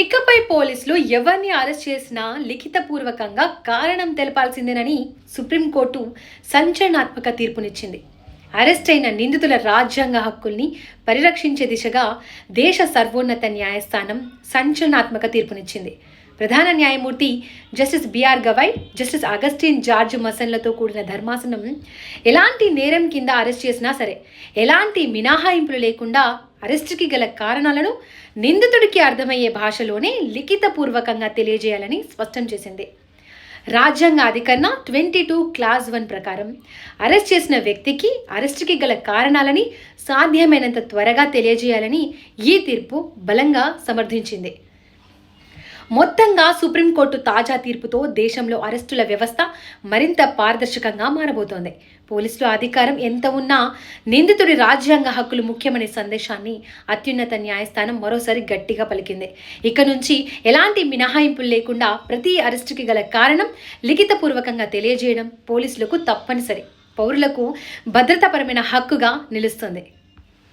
ఇకపై పోలీసులు ఎవరిని అరెస్ట్ చేసినా లిఖితపూర్వకంగా కారణం తెలపాల్సిందేనని సుప్రీంకోర్టు సంచలనాత్మక తీర్పునిచ్చింది. అరెస్ట్ అయిన నిందితుల రాజ్యాంగ హక్కుల్ని పరిరక్షించే దిశగా దేశ సర్వోన్నత న్యాయస్థానం సంచలనాత్మక తీర్పునిచ్చింది. ప్రధాన న్యాయమూర్తి justice BR Gavai justice Augustine George మసన్లతో కూడిన ధర్మాసనం ఎలాంటి నేరం కింద అరెస్ట్ చేసినా సరే ఎలాంటి మినహాయింపులు లేకుండా అరెస్టుకి గల కారణాలను నిందితుడికి అర్థమయ్యే భాషలోనే లిఖితపూర్వకంగా తెలియజేయాలని స్పష్టం చేసింది. రాజ్యాంగ అధికరణ ట్వంటీ టూ క్లాస్ వన్ ప్రకారం అరెస్ట్ చేసిన వ్యక్తికి అరెస్టుకి గల కారణాలని సాధ్యమైనంత త్వరగా తెలియజేయాలని ఈ తీర్పు బలంగా సమర్థించింది. మొత్తంగా సుప్రీంకోర్టు తాజా తీర్పుతో దేశంలో అరెస్టుల వ్యవస్థ మరింత పారదర్శకంగా మారబోతోంది. పోలీసుల అధికారం ఎంత ఉన్నా నిందితుడి రాజ్యాంగ హక్కులు ముఖ్యమనే సందేశాన్ని అత్యున్నత న్యాయస్థానం మరోసారి గట్టిగా పలికింది. ఇక నుంచి ఎలాంటి మినహాయింపులు లేకుండా ప్రతి అరెస్టుకి గల కారణం లిఖితపూర్వకంగా తెలియజేయడం పోలీసులకు తప్పనిసరి. పౌరులకు భద్రతాపరమైన హక్కుగా నిలుస్తుంది.